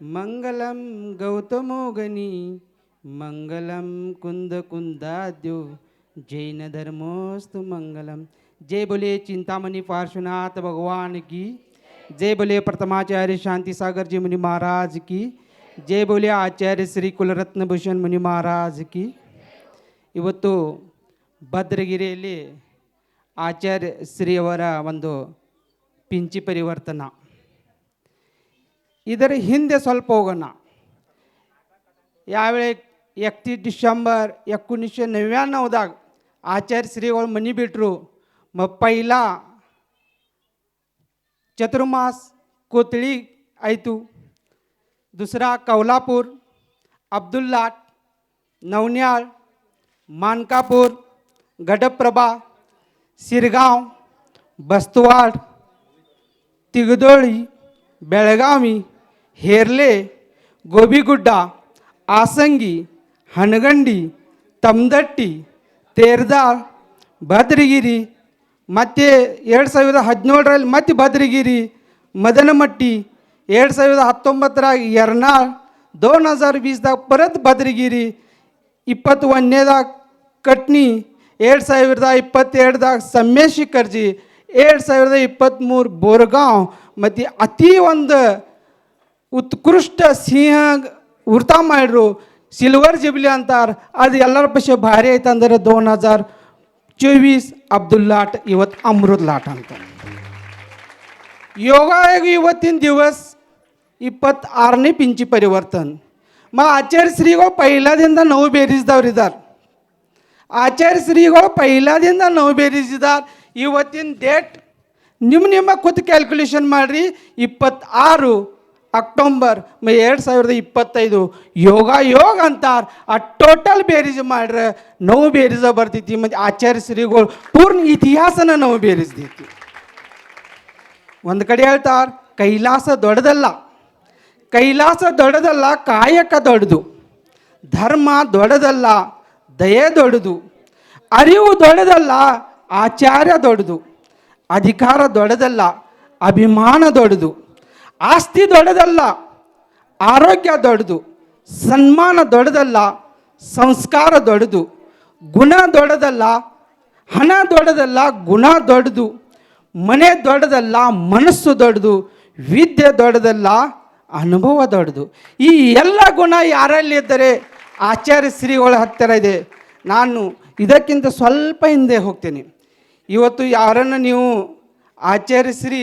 ಮಂಗಲಂ ಗೌತಮೋಗನಿ ಮಂಗಲಂ ಕುಂದ ಕುಂದಾದ್ಯೋ जैन धर्मोस्तु मंगलम जय बोले चिंतामणि पार्श्वनाथ भगवान की जय बोले प्रथमाचार्य शांति सागर जी मुनि महाराज की जय बोले ಆಚಾರ್ಯ ಶ್ರೀ ಕುಲರತ್ನ ಭೂಷಣ್ ಮುನಿ ಮಹಾರಾಜ್ ಕಿ ಇವತ್ತು ಭದ್ರಗಿರಿಯಲ್ಲಿ ಆಚಾರ್ಯ ಶ್ರೀಯವರ ಒಂದು ಪಿಂಚಿ ಪರಿವರ್ತನ ಇದರ ಹಿಂದೆ ಸ್ವಲ್ಪ ಹೋಗೋಣ. ಯಾವೇಳೆ ಎಕ್ತೀಸ್ ಡಿಸೆಂಬರ್ ಎकोणीसशे ನವ್ಯಾण्णವದಾಗ ಆಚಾರ್ಯ ಶ್ರೀಗಳು ಮನಿ ಬಿಟ್ಟರು ಮ चतुर्मास ಚತುರ್ಮಾಸ್ कोतळी आयतू दुसरा कौलापूर अब्दुल्लाट नवन्याळ मानकापूर गडप्रभा शिरगाव बस्तुवाड तिगदोळी बेळगावी ಹೇರ್ಲೆ, ಗೋಬಿಗುಡ್ಡ, ಆಸಂಗಿ ಹನಗಂಡಿ ತಮ್ದಟ್ಟಿ ತೇರ್ದಾರ್ ಭದ್ರಗಿರಿ, ಮತ್ತೆ ಎರಡು ಸಾವಿರದ ಹದಿನೇಳರಲ್ಲಿ ಮತ್ತೆ ಭದ್ರಗಿರಿ, ಮದನಮಟ್ಟಿ, ಎರಡು ಸಾವಿರದ ಹತ್ತೊಂಬತ್ತರಾಗ ಎರ್ನಾಳ್ ದೋನ್ ಹಜಾರ್ ಬೀಸ್ದಾಗ ಪರತ್ ಭದ್ರಗಿರಿ, ಇಪ್ಪತ್ತೊಂದನೇದಾಗ ಕಟ್ನಿ, ಎರಡು ಸಾವಿರದ ಇಪ್ಪತ್ತೆರಡ್ದಾಗ ಸಮ್ಮೇಶಿ ಕರ್ಜಿ ಎರಡು ಸಾವಿರದ ಇಪ್ಪತ್ತ್ಮೂರು ಬೋರ್ಗಾಂವ್, ಮತ್ತು ಅತಿ ಒಂದು ಉತ್ಕೃಷ್ಟ ಸಿಂಹ ವೃತ ಮಾಡಿರು ಸಿಲ್ವರ್ ಜಿಬ್ಲಿ ಅಂತಾರೆ ಅದು ಎಲ್ಲರ ಪಕ್ಷೆ ಭಾರಿ ಆಯ್ತು ಅಂದ್ರೆ ದೋನ್ ಹಜಾರ್ ಚೋವೀಸ್ ಅಬ್ದುಲ್ಲಾಟ್ ಇವತ್ತು ಅಮೃತ್ ಲಾಟ್ ಅಂತ ಯೋಗ ಇವತ್ತಿನ ದಿವಸ ಇಪ್ಪತ್ತಾರನೇ ಪಿಂಚಿ ಪರಿವರ್ತನ್ ಮಾ मग ಆಚಾರ್ಯಶ್ರೀಗಳು ಪೈಲಾದಿಂದ ನೋವು ಬೇರಿಸಿದವ್ರಿದ್ದಾರೆ ಆಚಾರ್ಯಶ್ರೀಗಳು ಪೈಲಾದಿಂದ ನೋವು ಬೇರಿಸಿದ್ದಾರೆ ಇವತ್ತಿನ ಡೇಟ್ ನಿಮ್ಮ ನಿಮ್ಮ ಕೂತು ಕ್ಯಾಲ್ಕುಲೇಷನ್ ಮಾಡಿರಿ ಇಪ್ಪತ್ತಾರು ಅಕ್ಟೋಂಬರ್ ಎರಡು ಸಾವಿರದ ಇಪ್ಪತ್ತೈದು. ಯೋಗ ಯೋಗ ಅಂತಾರೆ. ಆ ಟೋಟಲ್ ಬೇರೀಜ್ ಮಾಡ್ರೆ ನೋವು ಬೇರೀಜ ಬರ್ತೈತಿ ಮತ್ತು ಆಚಾರ್ಯ ಶ್ರೀಗಳು ಪೂರ್ಣ ಇತಿಹಾಸನ ನೋವು ಬೇರಿಸ್ದೈತಿ. ಒಂದು ಕಡೆ ಹೇಳ್ತಾರೆ, ಕೈಲಾಸ ದೊಡ್ಡದಲ್ಲ. ಕೈಲಾಸ ದೊಡ್ಡದಲ್ಲ, ಕಾಯಕ ದೊಡ್ಡದು. ಧರ್ಮ ದೊಡ್ಡದಲ್ಲ, ದಯೆ ದೊಡ್ಡದು. ಅರಿವು ದೊಡ್ಡದಲ್ಲ, ಆಚಾರ್ಯ ದೊಡ್ಡದು. ಅಧಿಕಾರ ದೊಡ್ಡದಲ್ಲ, ಅಭಿಮಾನ ದೊಡ್ಡದು. ಆಸ್ತಿ ದೊಡ್ಡದಲ್ಲ, ಆರೋಗ್ಯ ದೊಡ್ಡದು, ಸನ್ಮಾನ ದೊಡ್ಡದಲ್ಲ, ಸಂಸ್ಕಾರ ದೊಡ್ಡದು, ಗುಣ ದೊಡ್ಡದಲ್ಲ, ಹಣ ದೊಡ್ಡದಲ್ಲ, ಗುಣ ದೊಡ್ಡದು, ಮನೆ ದೊಡ್ಡದಲ್ಲ, ಮನಸ್ಸು ದೊಡ್ಡದು, ವಿದ್ಯೆ ದೊಡ್ಡದಲ್ಲ, ಅನುಭವ ದೊಡ್ಡದು. ಈ ಎಲ್ಲ ಗುಣ ಯಾರಲ್ಲಿ ಇದ್ದರೆ ಆಚಾರ್ಯ ಶ್ರೀಗಳ ಹತ್ತಿರ ಇದೆ. ನಾನು ಇದಕ್ಕಿಂತ ಸ್ವಲ್ಪ ಹಿಂದೆ ಹೋಗ್ತೀನಿ. ಇವತ್ತು ಯಾರನ್ನು ನೀವು ಆಚಾರ್ಯ ಶ್ರೀ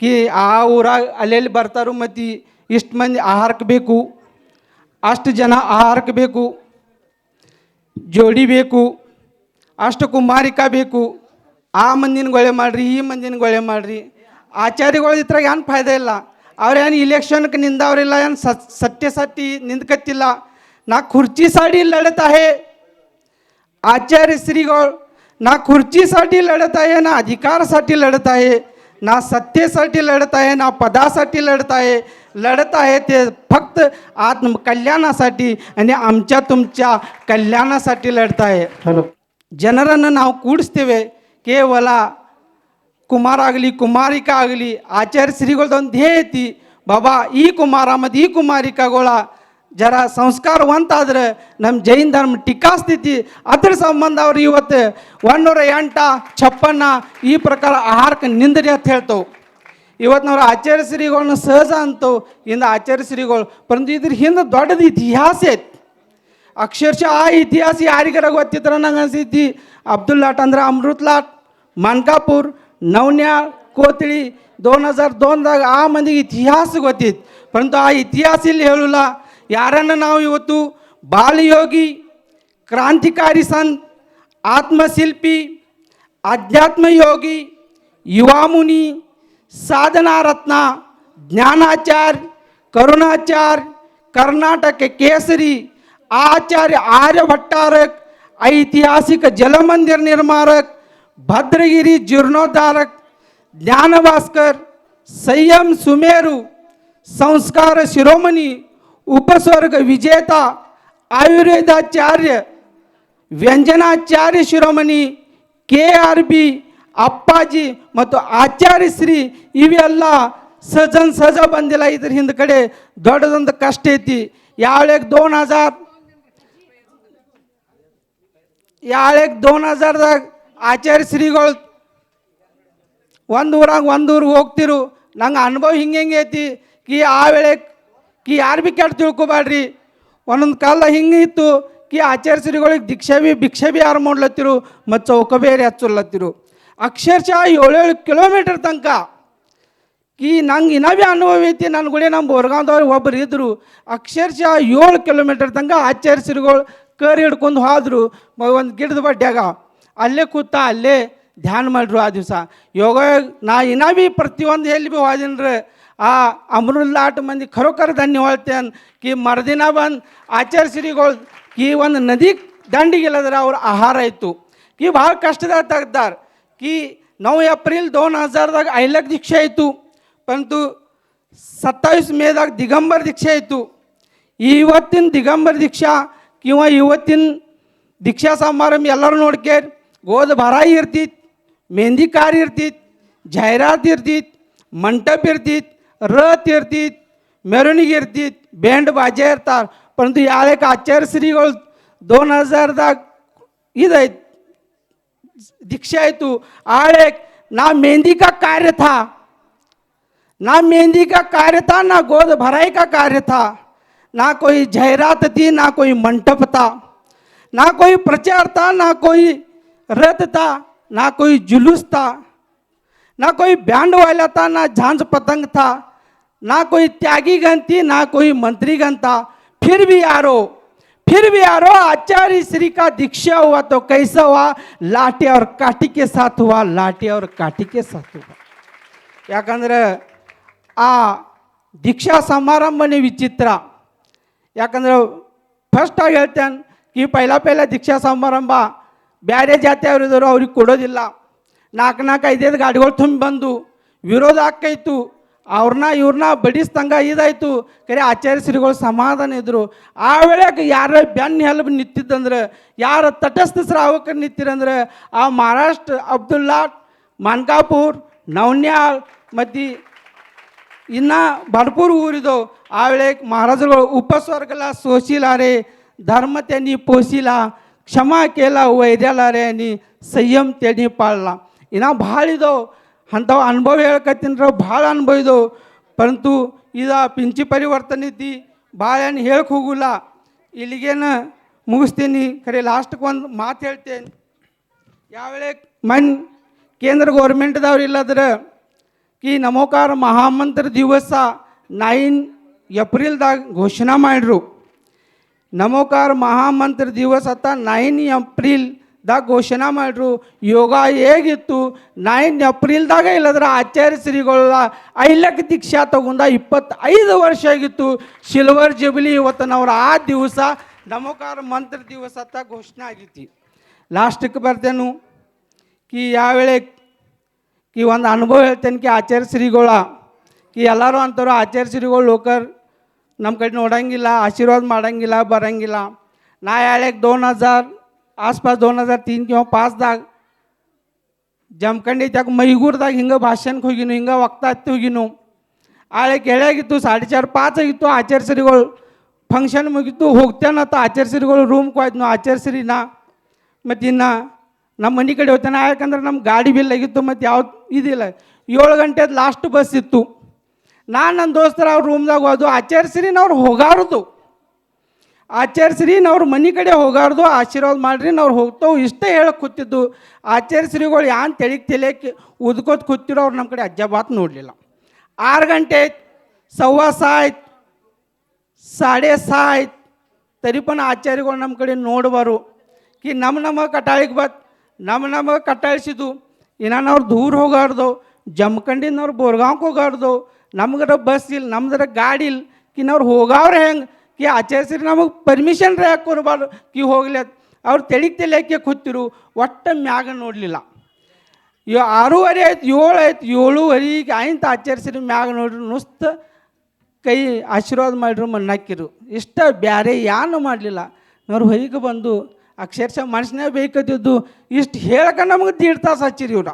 ಕಿ ಆ ಊರಾಗ ಅಲ್ಲೆಲ್ಲಿ ಬರ್ತಾರೋ ಮತ್ತು ಇಷ್ಟು ಮಂದಿ ಆಹಾರಕ್ಕೆ ಬೇಕು ಅಷ್ಟು ಜನ ಆಹಾರಕ್ಕೆ ಬೇಕು ಜೋಡಿ ಬೇಕು ಅಷ್ಟು ಕುಮಾರಿಕಾ ಬೇಕು ಆ ಮಂದಿನ ಗೊಳೆ ಮಾಡ್ರಿ ಈ ಮಂದಿನ ಗೊಳೆ ಮಾಡ್ರಿ ಆಚಾರ್ಯಗಳ ಇದ್ರಾಗ ಏನು ಫಾಯ್ದೆ ಇಲ್ಲ ಅವ್ರೇನು ಇಲೆಕ್ಷನ್ಗೆ ನಿಂದವ್ರಿಲ್ಲ ಏನು ಸತ್ ಸತ್ಯ ಸತ್ತಿ ನಿಂತ್ಕತ್ತಿಲ್ಲ ನಾ खुर्ची साठी लढत आहे आचार्य श्रीगोळ ना खुर्चीसाठी लढत आहे ना अधिकारासाठी लढत आहे ना सत्तेसाठी लढत आहे ना पदासाठी लढत आहे. लढत आहे ते फक्त आत्म कल्याणासाठी आणि आमच्या तुमच्या कल्याणासाठी लढत आहे. जनरन नाव कुडस्तेवे केवला कुमार आगली कुमारिका आगली आचार्य श्रीगोल ध्येय ती. बाबा ई कुमारामध्ये ई कुमारिका गोळा. ಜರ ಸಂಸ್ಕಾರವಂತಾದರೆ ನಮ್ಮ ಜೈನ್ ಧರ್ಮ ಟಿಕಾಸ್ತೈತಿ. ಅದ್ರ ಸಂಬಂಧ ಅವ್ರು ಇವತ್ತು ಒಂದೂರ ಎಂಟ ಚಪ್ಪನ್ನ ಈ ಪ್ರಕಾರ ಆಹಾರಕ್ಕೆ ನಿಂದರಿ ಅಂತ ಹೇಳ್ತವು. ಇವತ್ತು ನಾವು ಆಚಾರ್ಯ ಶ್ರೀಗಳನ್ನ ಸಹಜ ಅಂತವು ಇಂದ ಆಚಾರ್ಯ ಶ್ರೀಗಳು ಪರಂತು ಇದ್ರ ಹಿಂದೆ ದೊಡ್ಡದು ಇತಿಹಾಸ ಐತಿ. ಅಕ್ಷರಶಃ ಆ ಇತಿಹಾಸ ಯಾರಿಗಾರ ಗೊತ್ತಿದ್ರೆ ನಂಗೆ ಅನಿಸೈತಿ? ಅಬ್ದುಲ್ ಲಾಟ್ ಅಂದ್ರೆ ಅಮೃತ್ ಲಾಟ್, ಮನ್ಕಾಪುರ್, ನವನ್ಯಾಳ್, ಕೋತಿಳಿ ದೋನ್ ಹಜಾರ್ ದೋನ್ದಾಗ ಆ ಮಂದಿಗೆ ಇತಿಹಾಸ ಗೊತ್ತಿತ್ತು ಪರಂತು ಆ ಇತಿಹಾಸ ಇಲ್ಲಿ ಹೇಳಲ್ಲ. ಯಾರನ್ನು ನಾವು ಇವತ್ತು ಬಾಲಯೋಗಿ ಕ್ರಾಂತಿಕಾರಿ ಸಂತ್ ಆತ್ಮಶಿಲ್ಪಿ ಆಧ್ಯಾತ್ಮಯೋಗಿ ಯುವಾಮುನಿ ಸಾಧನಾರತ್ನ ಜ್ಞಾನಾಚಾರ್ಯ ಕರುಣಾಚಾರ್ಯ ಕರ್ನಾಟಕ ಕೇಸರಿ ಆಚಾರ್ಯ ಆರ್ಯಭಟ್ಟಾರಕ್ ಐತಿಹಾಸಿಕ ಜಲಮಂದಿರ ನಿರ್ಮಾರಕ್ ಭದ್ರಗಿರಿ ಜೀರ್ಣೋದ್ಧಾರಕ್ ಜ್ಞಾನಭಾಸ್ಕರ್ ಸಂಯಮ್ ಸುಮೇರು ಸಂಸ್ಕಾರ ಶಿರೋಮಣಿ ಉಪಸ್ವರ್ಗ ವಿಜೇತ ಆಯುರ್ವೇದಾಚಾರ್ಯ ವ್ಯಂಜನಾಚಾರ್ಯ ಶಿರೋಮಣಿ ಕೆ ಆರ್ ಬಿ ಅಪ್ಪಾಜಿ ಮತ್ತು ಆಚಾರ್ಯ ಶ್ರೀ ಇವೆಲ್ಲ ಸಜನ್ ಸಜ ಬಂದಿಲ್ಲ ಇದ್ರ ಹಿಂದ ಕಡೆ ದೊಡ್ಡದೊಂದು ಕಷ್ಟ ಐತಿ. ಯಾಳೆಗೆ ದೋನ್ ಹಜಾರ್ ಯಾಳೆಗೆ ದೋನ್ ಹಜಾರ್ದಾಗ ಆಚಾರ್ಯ ಶ್ರೀಗಳು ಒಂದು ಊರಾಗ ಒಂದು ಊರಿಗೆ ಹೋಗ್ತಿರು. ನಂಗೆ ಅನುಭವ ಹಿಂಗೆ ಐತಿ. ಈ ಆ ವೇಳೆಗೆ ಕಿ ಯಾರು ಭೀ ಕೆಟ್ಟು ತಿಳ್ಕೊಬ್ಯಾಡ್ರಿ? ಒಂದೊಂದು ಕಾಲ ಹಿಂಗೆ ಇತ್ತು, ಕಿ ಆಚಾರ್ಯ ಶ್ರೀಗಳಿಗೆ ದೀಕ್ಷೆ ಬಿ ಭಿಕ್ಷೆ ಭೀ ಯಾರು ಮಾಡ್ಲತ್ತಿರು? ಮತ್ತು ಚೌಕ ಬೇರೆ ಹಚ್ಚಲತ್ತಿರು. ಅಕ್ಷರಶಃ ಏಳೇಳು ಕಿಲೋಮೀಟರ್ ತನಕ. ಕಿ ನಂಗೆ ಇನ್ನೂ ಭೀ ಅನುಭವ ಐತಿ ನನ್ನ ಗುಡಿ ನಮ್ಮ ಬೋರ್ಗಾಂವ್ದವ್ರು ಒಬ್ಬರು ಇದ್ದರು ಅಕ್ಷರಶಃ ಏಳು ಕಿಲೋಮೀಟರ್ ತನಕ ಆಚಾರ್ಯ ಕರಿ ಕರ್ ಹಿಡ್ಕೊಂಡು ಹೋದರು ಒಂದು ಗಿಡದ ಬಡ್ಡ್ಯಾಗ ಅಲ್ಲೇ ಕೂತ ಅಲ್ಲೇ ಧ್ಯಾನ ಮಾಡ್ರು ಆ ದಿವಸ. ಯೋಗ ನಾ ಇನ್ನೂ ಭೀ ಪ್ರತಿಯೊಂದು ಎಲ್ಲಿ ಭೀ ಹೋದಿನ್ರಿ ಆ ಅಮೃಲ್ಲಾಟ ಮಂದಿ ಖರೋಖರ್ ಧನ್ಯವಾದ ಕಿ ಮರ್ದಿನ ಬಂದು ಆಚಾರ್ಯಶ್ರೀಗಳು ಈ ಒಂದು ನದಿ ದಂಡಿಗೆಲ್ಲದ್ರೆ ಅವ್ರ ಆಹಾರ ಇತ್ತು ಈ ಭಾಳ ಕಷ್ಟದಾಗ ತೆಗ್ದಾರ की नऊ एप्रिल दोन हजारದಾಗ अहिलक दीक्षा येतो परंतु सत्तावीस मेದಾಗ ದಿಗಂಬರ್ ದೀಕ್ಷಾ ಇತ್ತು ಇವತ್ತಿನ ದಿಗಂಬರ್ ದೀಕ್ಷಾ किंवा ಇವತ್ತಿನ ದೀಕ್ಷಾ ಸಮಾರಂಭ ಎಲ್ಲರೂ ನೋಡ್ಕೇರಿ ಗೋದ ಭರಾಯಿ ಇರ್ತಿತ್ತು ಮೆಹಂದಿ ಕಾರ ಇರ್ತಿತ್ತು ಜಾಹೀರಾತು ಇರ್ತಿತ್ತು ಮಂಟಪ ಇರ್ತಿತ್ತು ರಥ್ ಇರ್ತಿತ್ತು ಮೆರವಣಿಗೆ बैंड ಬ್ಯಾಂಡ್ ಬಾಜೆ ಇರ್ತಾರೆ ಪರಂತು ಯಾಳಕ್ಕೆ ಆಚಾರ್ಯ ಶ್ರೀಗಳು ದೋನ್ ಹಜಾರ್ದಾಗ ಇದೈತು दीक्षा आयतु आड़े ना मेहंदी का कार्य था. ना मेहंदी का कार्य था, ना गोद भराई का कार्य था. ना कोई जहरात थी, ना कोई मंडप था. ना कोई प्रचार था, ना कोई रथ था, ना कोई जुलूस था. ना कोई बैंड वाला था, ना झांझ पतंग था. ना कोई त्यागी गण थी ना कोई मंत्री गण था फिर भी यारो फिर भी यारो आचार्य श्री का दीक्षा हुआ तो कैसा हुआ लाठी और काठी के साथ हुआ लाठी और काठी के साथ हुआ ಯಾಕಂದ್ರೆ ಆ ದೀಕ್ಷಾ ಸಮಾರಂಭನೇ ವಿಚಿತ್ರ ಯಾಕಂದ್ರೆ ಫಸ್ಟಾಗಿ ಹೇಳ್ತೇನೆ ಈ ಪೈಲ ಪೈಲ ದೀಕ್ಷಾ ಸಮಾರಂಭ ಬೇರೆ ಜಾತಿಯವ್ರು ಇದ್ರು ಅವ್ರಿಗೆ ಕೊಡೋದಿಲ್ಲ ನಾಲ್ಕು ನಾಲ್ಕು ಐದೈದು ಗಾಡಿಗಳು ತುಂಬಿ ಬಂದು ವಿರೋಧ ಆಕ್ಕೈತು ಅವ್ರನ್ನ ಇವ್ರನ್ನ ಬಡಿಸ್ದಂಗ ಇದಾಯಿತು. ಕರೆ ಆಚಾರ್ಯ ಶ್ರೀಗಳು ಸಮಾಧಾನ ಇದ್ದರು ಆ ವೇಳೆಗೆ ಯಾರ ಬೆನ್ನ ಹೆಲ್ಬ್ ನಿಂತಿದ್ದಂದ್ರೆ, ಯಾರ ತಟಸ್ಥ ಸ್ರಾವಕ ನಿಂತಿರಂದ್ರೆ, ಆ ಮಹಾರಾಷ್ಟ್ರ ಅಬ್ದುಲ್ಲಾ, ಮಾನ್ಕಾಪುರ್ ನವನ್ಯಾಲ್ ಮತ್ತು ಇನ್ನ ಭರ್ಪೂರ್ ಊರಿದವು. ಆ ವೇಳೆಗೆ ಮಹಾರಾಜರುಗಳು, ಉಪಸ್ವರ್ಗಲ ಸೋಸಿಲಾರೆ ಧರ್ಮ ತೆನಿ ಪೋಸಿಲ ಕ್ಷಮಾ ಕೇಲ ವೈದ್ಯಲಾರೆ, ನೀ ಸಂಯಮ್ ತೆನಿ ಪಾಳಲ. ಇನ್ನು ಭಾಳ ಅಂಥವು ಅನುಭವ ಹೇಳಕತ್ತೀನಿ ಭಾಳ ಅನುಭವಿದವು ಪರಂತು ಇದು ಪಿಂಚಿ ಪರಿವರ್ತನೆ ಐತಿ, ಭಾಳ ಏನು ಹೇಳಕ್ಕೆ ಹೋಗುಲ್ಲ. ಇಲ್ಲಿಗೇನು ಮುಗಿಸ್ತೀನಿ. ಖರೆ, ಲಾಸ್ಟ್ಗೆ ಒಂದು ಮಾತು ಹೇಳ್ತೇನೆ. ಯಾವೇಳೆ ಮನ್ ಕೇಂದ್ರ ಗೌರ್ಮೆಂಟ್ದವ್ರು ಇಲ್ಲದ್ರೆ, ಈ ನಮೋಕಾರ ಮಹಾಮಂತ್ರ ದಿವಸ ನೈನ್ ಏಪ್ರಿಲ್ದಾಗ ಘೋಷಣೆ ಮಾಡಿರು ನಮೋಕಾರ ಮಹಾಮಂತ್ರ ದಿವಸ ಅತ್ತ ನೈನ್ ಏಪ್ರಿಲ್ ದಾಗ ಘೋಷಣೆ ಮಾಡ್ರು ಯೋಗ ಹೇಗಿತ್ತು ನೈನ್ ಏಪ್ರಿಲ್ದಾಗ ಇಲ್ಲದ್ರೆ ಆಚಾರ್ಯ ಶ್ರೀಗಳ ಐಲಕ್ ದೀಕ್ಷಾ ತಗೊಂಡ ಇಪ್ಪತ್ತೈದು ವರ್ಷ ಆಗಿತ್ತು ಸಿಲ್ವರ್ ಜುಬ್ಲಿ ಇವತ್ತು ನಾವು ಆ ದಿವಸ ನಮಕಾರ ಮಂತ್ರ ದಿವಸ ಅಂತ ಘೋಷಣೆ ಆಗೈತಿ ಲಾಸ್ಟಿಗೆ ಬರ್ತೇನು ಕಿ ಯಾವೇಳೆ ಕಿ ಒಂದು ಅನುಭವ ಹೇಳ್ತೇನೆ ಕಿ ಆಚಾರ್ಯ ಶ್ರೀಗಳ ಕಿ ಎಲ್ಲರೂ ಅಂತಾರೋ ಆಚಾರ್ಯ ಶ್ರೀಗಳು ಲೋಕರ್ ನಮ್ಮ ಕಡೆ ನೋಡಂಗಿಲ್ಲ ಆಶೀರ್ವಾದ ಮಾಡಂಗಿಲ್ಲ ಬರಂಗಿಲ್ಲ ನಾ ಹೇಳಕ್ಕೆ ದೋನ್ ಹಜಾರ್ ಆಸ್ಪಾಸ್ ದೋನ್ ಹಜಾರ್ हजार तीन ಪಾಸ್ದಾಗ पाचदाग जमखंडीच्या मैगूरदाग ಹಿಂಗೆ ಭಾಷಣಕ್ಕೆ ಹೋಗಿನು, ಹಿಂಗ ವಕ್ತಾತ್ ಹೋಗಿನು. ಆಳೆ ಕೆಳಗಿತ್ತು ಸಾಡೆ ಚಾರ್ ಪಾಚ ಆಗಿತ್ತು ಆಚಾರ್ಯಶ್ರೀಗಳು ಫಂಕ್ಷನ್ ಮುಗಿತು ಹೋಗ್ತೇನತ್ತ ಆಚಾರ್ಯಶ್ರೀಗಳು ರೂಮ್ ಕಾಯ್ತು ಆಚರಿಸ್ರಿ ನಾ ಮತ್ತು ಇನ್ನು ನಮ್ಮ ಮನೆ ಕಡೆ ಹೋಗ್ತಾನೆ. ಯಾಕಂದ್ರೆ ನಮ್ಮ ಗಾಡಿ ಬಿಲ್ ಆಗಿತ್ತು ಮತ್ತು ಯಾವ ಇದಿಲ್ಲ. ಏಳು ಗಂಟೆದು ಲಾಸ್ಟ್ ಬಸ್ ಇತ್ತು. ನಾನು ನನ್ನ ದೋಸ್ತರ ಅವ್ರ ರೂಮ್ದಾಗ ಹೋದು ಆಚಾರ್ಯಶ್ರೀನ ಅವ್ರು ಹೋಗಾರದು. ಆಚಾರ್ಯಶ್ರೀ ನಾವು ಮನೆ ಕಡೆ ಹೋಗಾರ್ದು, ಆಶೀರ್ವಾದ ಮಾಡಿರಿ ನಾವು ಹೋಗ್ತಾವೆ ಇಷ್ಟೇ ಹೇಳಕ್ಕೆ ಕೂತಿದ್ದು. ಆಚಾರ್ಯಶ್ರೀಗಳು ಯಾನ್ ತೆಳಿಗೆ ತೆಲಿಯಕ್ಕೆ ಉದ್ಕೋತ ಕೂತಿರೋ ಅವ್ರು ನಮ್ಮ ಕಡೆ ಅಜ್ಜ ಬಾತ್ ನೋಡಲಿಲ್ಲ. ಆರು ಗಂಟೆ ಆಯ್ತು ಸವ್ವಾ ಸಾ ಆಯ್ತು, ಸಾಡೆ ಸಾ ಆಯ್ತು, ತರಿಪನ ಆಚಾರ್ಯಗಳು ನಮ್ಮ ಕಡೆ ನೋಡ್ಬಾರು. ಕಿ ನಮ್ಮ ನಮ್ಮ ಕಟಾಳಿಗೆ ಬತ್ ನಮ್ಮ ನಮ್ಮ ಕಟ್ಟಾಳಿಸಿದ್ದು ಇನ್ನು ನಾವು ದೂರ ಹೋಗಾರ್ದು ಜಮ್ಕಂಡಿನವ್ರು ಬೋರ್ಗಾಂವ್ಗೆ ಹೋಗಾರ್ದು. ನಮ್ಗರ ಬಸ್ ಇಲ್ಲ ನಮ್ದರ ಗಾಡಿ ಇಲ್ಲ ಕಿ ನಾವು ಹೋಗಾವ್ರೆ ಹೆಂಗೆ? ಕಿ ಆಚರಿಸ್ರಿ ನಮಗೆ ಪರ್ಮಿಷನ್ ರೀ ಯಾಕೆ ಕೊಡಬಾರ್ದು ಕಿ ಹೋಗ್ಲಿ ಅವ್ರು ತೆಳಿಗೆ ಹಾಕಿ ಕೂತಿರು. ಒಟ್ಟು ಮ್ಯಾಗ ನೋಡಲಿಲ್ಲ. ಯೋ ಆರೂವರೆ ಆಯ್ತು, ಏಳು ಆಯ್ತು ಏಳುವರೆಗೆ ಆಯ್ತು ಆಚರಿಸಿರಿ ಮ್ಯಾಗ ನೋಡ್ರಿ. ನುಸ್ತ ಕೈ ಆಶೀರ್ವಾದ ಮಾಡಿರು, ಮಣ್ಣಾಕಿರು. ಇಷ್ಟ ಬ್ಯಾರೆ ಯಾನು ಮಾಡಲಿಲ್ಲ. ನಾವು ಹೊರಗೆ ಬಂದು ಅಕ್ಷರಶಃ ಮನುಷ್ಯನೇ ಬೇಕತ್ತಿದ್ದು ಇಷ್ಟು ಹೇಳಕ ನಮಗೆ ದೀಡ್ ತಾಸು ಹಚ್ಚಿರಿ ಇವ್ರ.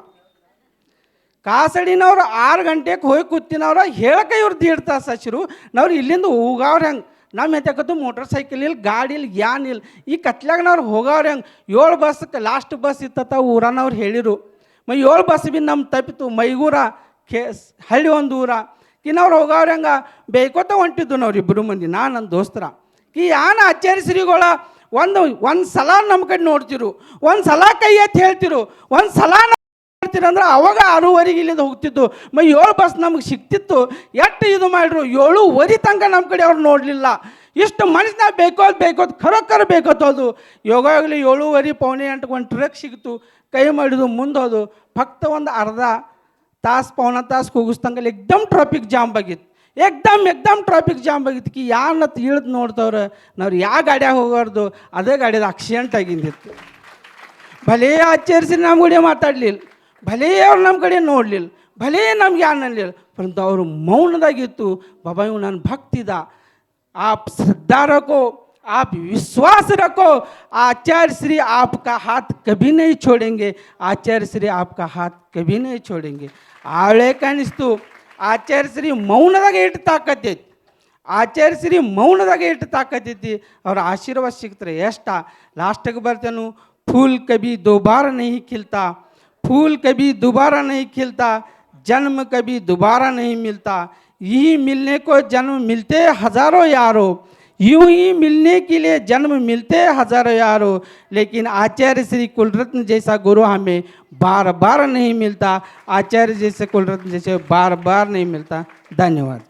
ಕಾಸಡಿನವ್ರು ಆರು ಗಂಟೆಗೆ ಹೋಗಿ ಕೂತಿನವ್ರ ಹೇಳಕ್ಕೆ ಇವ್ರು ದೀಡ್ ತಾಸು ಹಚ್ಚಿರು. ನಾವ್ರು ಇಲ್ಲಿಂದ ಹೋಗವ್ರ ಹೆಂಗೆ? ನಮ್ಮ ಹೆಂತಕ್ಕದ್ದು ಮೋಟರ್ ಸೈಕಲ್ ಇಲ್ಲ ಗಾಡಿ ಇಲ್ಲ ಏನಿಲ್ಲ ಈ ಕತ್ಲಾಗ ನಾವು ಹೋಗೋರು ಹೆಂಗೆ. ಏಳು ಬಸ್ ಲಾಸ್ಟ್ ಬಸ್ ಇತ್ತತ್ತ ಊರನವ್ರು ಹೇಳಿರು. ಮ ಏಳು ಬಸ್ ಬಿ ನಮ್ಮ ತಪ್ಪಿತು ಮೈಗೂರ, ಕೆ ಹಳ್ಳಿ ಒಂದು ಊರ. ಕಿನ್ನವ್ರು ಹೋಗೋರು ಹೆಂಗೆ, ಬೇಕೋತ ಹೊಂಟಿದ್ದು ನಾವ್ರಿಬ್ಬರು ಮಂದಿ, ನಾನು ನನ್ನ ದೋಸ್ತರ. ಈ ಯಾನ ಆಚಾರ್ಯ ಶ್ರೀಗಳ ಒಂದು ಒಂದು ಸಲ ನಮ್ಮ ಕಡೆ ನೋಡ್ತಿರು. ಒಂದು ಸಲ ಕೈ ಎತ್ತಿ ಹೇಳ್ತಿರು. ಒಂದು ಸಲ ಮಾಡ್ತೀರಂದ್ರೆ ಅವಾಗ ಆರೂವರೆಗೆ ಇಲ್ಲಿಂದ ಹೋಗ್ತಿದ್ದು. ಮ ಏಳು ಬಸ್ ನಮಗೆ ಸಿಕ್ತಿತ್ತು. ಎಷ್ಟು ಇದು ಮಾಡಿದ್ರು? ಏಳುವರೆ ತನಕ ನಮ್ಮ ಕಡೆ ಅವ್ರು ನೋಡಲಿಲ್ಲ. ಇಷ್ಟು ಮನಸ್ಸಿನಾಗ ಬೇಕೋದು ಬೇಕೋದು ಖರೋಖರ ಬೇಕೋದು ಅದು ಯೋಗಾಗಲಿ ಏಳುವರೆ ಎಂಟು ಒಂದು ಟ್ರಕ್ ಸಿಗ್ತು ಕೈ ಮಾಡಿದು ಮುಂದೋದು ಫಕ್ತ ಒಂದು ಅರ್ಧ ತಾಸು ಪೌನ ತಾಸು ಕೂಗಿಸ್ತಂಗಲ್ಲಿ ಎಕ್ದಮ್ ಟ್ರಾಫಿಕ್ ಜಾಮ್ ಆಗಿತ್ತು. ಎಕ್ದಮ್ ಎಕ್ದಮ್ ಟ್ರಾಫಿಕ್ ಜಾಮ್ ಆಗಿತ್ತು. ಕಿ ಯಾರನ್ನ ತೀಳ್ದು ನೋಡ್ತವ್ರೆ? ನಾವು ಯಾವ ಗಾಡಿಯಾಗ ಹೋಗಾರ್ದು? ಅದೇ ಗಾಡಿದ ಆಕ್ಸಿಡೆಂಟ್ ಆಗಿಂದಿತ್ತು. ಭಲೇ ಆಚರಿಸಿ ನಮ್ಮ ಗುಡಿ ಮಾತಾಡಲಿಲ್ಲ. ಭಲೇ ಅವ್ರು ನಮ್ಮ ಕಡೆ ನೋಡಲಿಲ್ಲ ಭಲೇ ನಮ್ಗೆ ಯಾರು ಅನ್ನಲಿಲ್ಲ ಪರಂತು ಅವರು ಮೌನದಾಗಿತ್ತು ಬಾಬಾ ಇವ್ ನನ್ನ ಭಕ್ತಿದ आप श्रद्धा रखो आप विश्वास रखो आचार्य श्री आपका हाथ कभी नहीं छोड़ेंगे आचार्य श्री आपका हाथ कभी नहीं छोड़ेंगे ಆಳೆ ಕಾಣಿಸ್ತು ಆಚಾರ್ಯ ಶ್ರೀ ಮೌನದಾಗ ಎಷ್ಟು ತಾಕತ್ತೈತಿ ಆಚಾರ್ಯ ಶ್ರೀ ಮೌನದಾಗ ಎಷ್ಟು ತಾಕತ್ತೈತಿ ಅವ್ರ ಆಶೀರ್ವಾದ ಸಿಗ್ತಾರೆ ಎಷ್ಟ ಲಾಸ್ಟಿಗೆ ಬರ್ತೇನು ಫೂಲ್ ಕಬಿ ದೋಬಾರ नहीं खिलता फूल कभी दोबारा नहीं खिलता, जन्म कभी दोबारा नहीं मिलता। यही मिलने को जन्म मिलते हज़ारों यारों। यूँ ही मिलने के लिए जन्म मिलते हज़ारों यारों। लेकिन आचार्य श्री कुलरत्न जैसा गुरु हमें बार बार नहीं मिलता। आचार्य जैसे कुलरत्न जैसे बार बार नहीं मिलता। धन्यवाद।